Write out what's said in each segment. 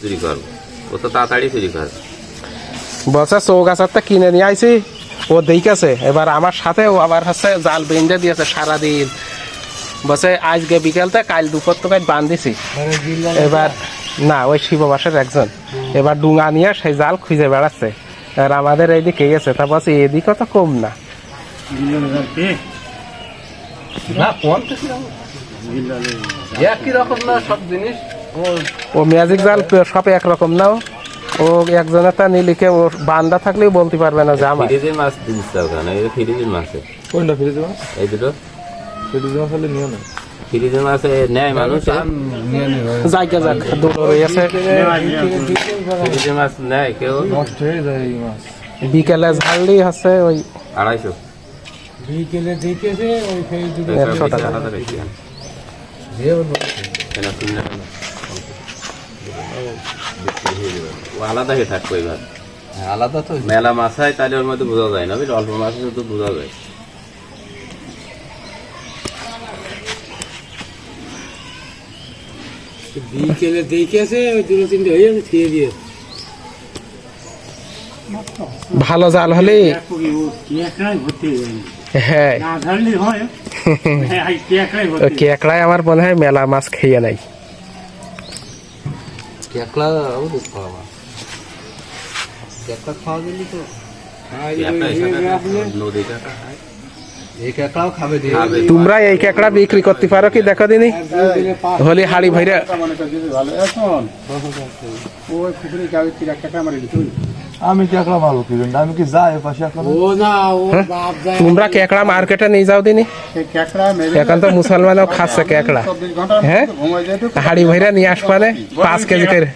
চুরি করব। ও তো তাড়াতাড়ি চুরি করে বলছে চৌগাছারটা কিনে নিয়ে আইছি। ও দেখেছে এবার আমার সাথে ও আবার হচ্ছে জাল বেঁধে দিয়েছে সারাদিন। বলছে আজকে বিকেলতে কাল দুপুর তো কাজ বান্ধিছি। এবার না ওই শিববাসের একজন। এবার ডুঙা নিয়ে সেই জাল খুঁজে বেড়াচ্ছে। আর আমাদের এইদিকে গেছে। তা বলছে এদিকে তো কম না। একই রকম না সব জিনিস। ও ম্যাজিক জাল সব একরকম নাও। ও একজনের তা নিলিকে ও বান্দা থাকলেও বলতে পারবে না যে আমার। ফ্রিজের মাছ দিস ওখানে এই ফ্রিজের মাছে। কোনটা ফ্রিজে মাছ? এই দুটো। ফ্রিজে মাছ হলে নিও না। ফ্রিজের মাছে নেয় মানুষ নিয়ে নেবে জায়গা যাক দুটো রয়েছে ফ্রিজের মাছ নেয় কেউ? নষ্ট হয়ে যায় এই মাছ। বিকেলে ঝাললি হচ্ছে ওই আড়াইশো। বিকেলে দেখেছে ওই ফেসবুক একশো টাকা। আলাদা বেশি কেন শুনলে কেন? আলাদা হয়ে থাকব এবার। আলাদা তো মেলা মাছ হয় তাহলে ওর মধ্যে বোঝা যায় না বুঝলি? অল্প মাছ শুধু বোঝা যায়। বিকেলে দেখেছে ওই দুটো তিনটে হয়ে যাবে খেয়ে দিয়ে। ভালো জাল হলে হ্যাঁ। কেকড়ায় আমার মনে হয় মেলা মাছ খেয়ে নাই খাওয়া খাওয়া গেলি তো। তোমরা এই কেকড়া বিক্রি করতে পারো কি? দেখো দিনি। হলি হাড়ি ভাইরা। আমি কি একলা ভালো কিনেন আমি কি যাই পাশে একলা ও না ও বাপ যায়। তোমরা কেকড়া মার্কেটে নিয়ে যাও দিনি? এখন তো মুসলমানও খাচ্ছে কেকড়া। হ্যাঁ? হাড়ি ভাইরা নিয়ে আসবানে পাঁচ কেজি করে।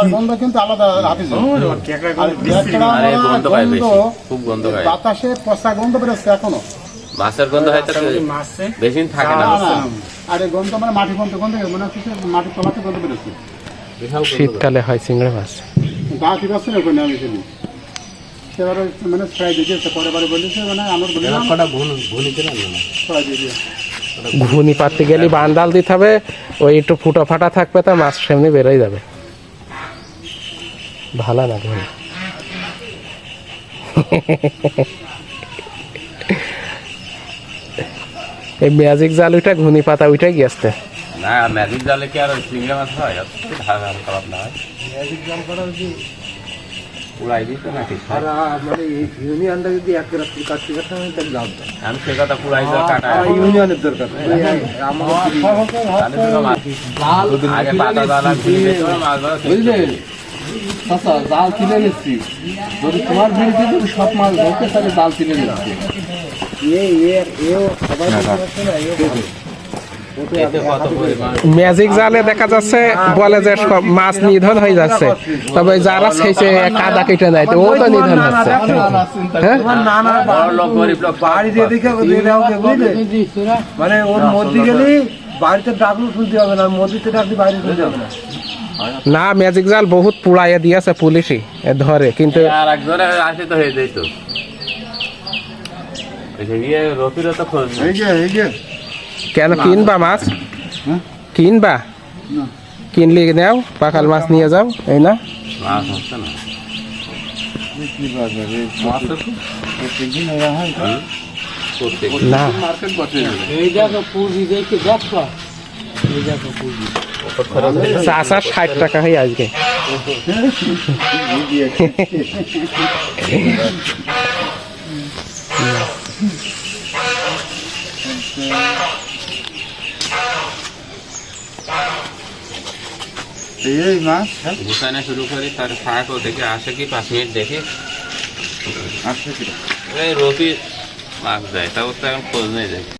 কি? বাতাসে পচা গন্ধ বেরোচ্ছে এখনও। মাছের গন্ধ হয়তো বেশি। থাকে না। আর গন্ধ মানে মাটি গন্ধ গন্ধ মনে হচ্ছে মাটির তলাতে গন্ধ বেরোচ্ছে। শীতকালে হয় চিংড়ি মাছ। গা ঠিক আছে না ওখানে আমি সেবারে মানে দিয়েছে পরে বারে বলেছে মানে আমার বললাম কটা ঘুন ঘুনিতে না? ঘুনি পাততে গেলে বান্দাল দিতে হবে ওই একটু ফুটো ফাটা থাকবে তা মাছ সেমনি বেরোয় যাবে। ভালো না ঘুনি এই ম্যাজিক জাল ওইটা ঘুনি পাতা ওইটাই গেছে। না ম্যাজিক জালে কি আর চিংড়ি মাছ হয়? অত তো ধার ধার খারাপ না হয়। উড়াই দিত নাকি আর মানে এই ইউনিয়নটা যদি এক রাত্রি কাটতে হয় তাহলে লাভ আমি সে কথা পুরাই যা কাটা। ইউনিয়নের দরকার। আগে পাতা জাল মাছ আচ্ছা জাল কিনে নিচ্ছি। যদি তোমার ভিড়িতে যদি সব মাছ ধরতে তাহলে জাল কিনে নিচ্ছি। এতে কত পরিমাণ ম্যাজিক জালে দেখা যাচ্ছে বলে যে মাছ নিধন হয়ে যাচ্ছে। তবে যারা সেইছে কাদা কেটে নেয় তো ও তো নিধন হচ্ছে। হ্যাঁ? মানে ওর মধ্যে গেলে বাড়িতে ডাকলু শুনতে হবে না মধ্যে ডাকলে বাইরে শুনতে হবে না না ম্যাজিক জাল বহুত পুড়াইয়া দিয়েছে পুলিশই ধরে কিন্তু আর একজনে আসে তো হয়ে যেত এই যে রফিরও তো খোঁজ এই যে এই যে। কেন কিনবা মাছ কিনবা কিনলে নাও পাকাল মাছ নিয়ে যাও এই না মাছ হচ্ছে না প্রত্যেক না এই দেখো পুঁজি দেখে দেখো এই দেখো পুঁজি চাষা ষাট টাকা হয়ে আজকে এই মাছ গুছানো শুরু করি তার থাকো দেখে আসে কি পাঁচ মিনিট দেখি আসছে কি এই রফি মাছ দেয় তাও তো এখন খোঁজ নেই দেখি